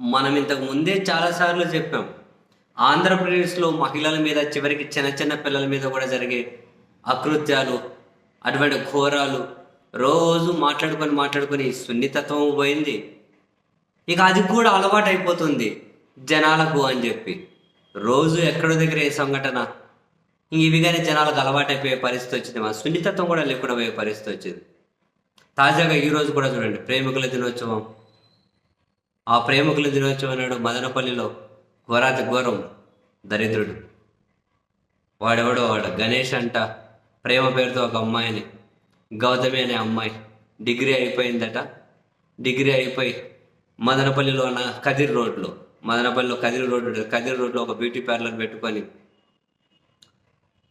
మనం ఇంతకు ముందే చాలాసార్లు చెప్పాం. ఆంధ్రప్రదేశ్లో మహిళల మీద చివరికి చిన్న చిన్న పిల్లల మీద కూడా జరిగే అకృత్యాలు అటువంటి ఘోరాలు రోజు మాట్లాడుకొని మాట్లాడుకొని సున్నితత్వం పోయింది. ఇక అది కూడా అలవాటు అయిపోతుంది జనాలకు అని చెప్పి. రోజు ఎక్కడో దగ్గర ఏ సంఘటన ఇవి కానీ జనాలకు అలవాటు అయిపోయే పరిస్థితి వచ్చింది. మా సున్నితత్వం కూడా లేకుండా పోయే పరిస్థితి వచ్చింది. తాజాగా ఈరోజు కూడా చూడండి ప్రేమికుల దినోత్సవం. ఆ ప్రేమకుల దినోత్సవం నాడు మదనపల్లిలో ఘోరాతి ఘోరం దరిద్రుడు. వాడెవడో వాడు? గణేష్ అంట. ప్రేమ పేరుతో ఒక అమ్మాయిని. గౌతమి అనే అమ్మాయి. డిగ్రీ అయిపోయిందట. డిగ్రీ అయిపోయి మదనపల్లిలో ఉన్న కదిరి రోడ్లో మదనపల్లిలో కదిరి రోడ్డు ఉంటుంది. కదిరి రోడ్లో ఒక బ్యూటీ పార్లర్ పెట్టుకొని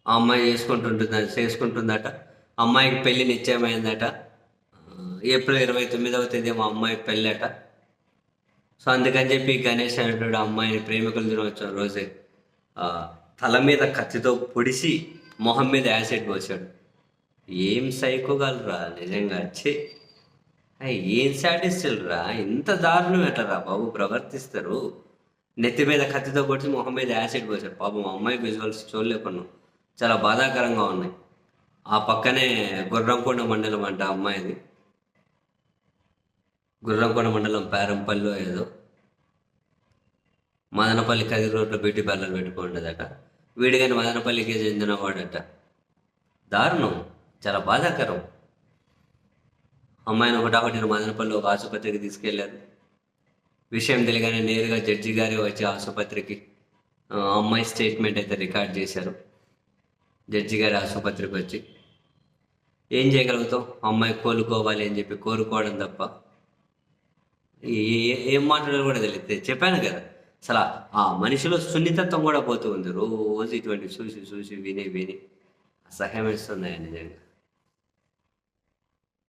ఆ అమ్మాయి చేసుకుంటుంటుంద చేసుకుంటుందట. అమ్మాయికి పెళ్ళి నిశ్చయమైందట ఏప్రిల్ ఇరవై తొమ్మిదవ తేదీ మా అమ్మాయి పెళ్ళట సో అందుకని చెప్పి గణేష్ అనేటువంటి అమ్మాయిని ప్రేమికుల దినోత్సవం రోజే తల మీద కత్తితో పొడిసి మొహం మీద యాసిడ్ పోసాడు. ఏం సైకోగలరా నిజంగా వచ్చి ఏం సాటిస్టులరా ఇంత దారుణం ఎట్లరా బాబు ప్రవర్తిస్తారు. నెత్తి మీద కత్తితో కొట్టి మొహం మీద యాసిడ్ పోసాడు. పాపం అమ్మాయి విజువల్స్ చూడలేకున్నాం. చాలా బాధాకరంగా ఉన్నాయి. ఆ పక్కనే గుర్రంకొండ మండలం అంట అమ్మాయిది. గుర్రంకొండ మండలం పేరంపల్లిలో ఏదో మదనపల్లి కదిరి రోడ్లో బ్యూటీ పార్లర్ పెట్టుకుంటుందట. వీడిగాని మదనపల్లికి చెందిన వాడట. దారుణం. చాలా బాధాకరం. అమ్మాయిని ఒకటాపటిన మదనపల్లి ఒక ఆసుపత్రికి తీసుకెళ్ళారు విషయం తెలియగానే నేరుగా జడ్జి గారే వచ్చి ఆసుపత్రికి అమ్మాయి స్టేట్మెంట్ అయితే రికార్డ్ చేశారు. జడ్జి గారి ఆసుపత్రికి వచ్చి ఏం చేయగలుగుతాం అమ్మాయి కోలుకోవాలి అని చెప్పి కోరుకోవడం తప్ప ఏం మాట్లాడాలో కూడా తెలియదు. చెప్పాను కదా. అసలు ఆ మనిషిలో సున్నితత్వం కూడా పోతూ ఉంది. రోజు ఇటువంటి చూసి చూసి విని విని అసహ్యం వేస్తున్నాయి నిజంగా.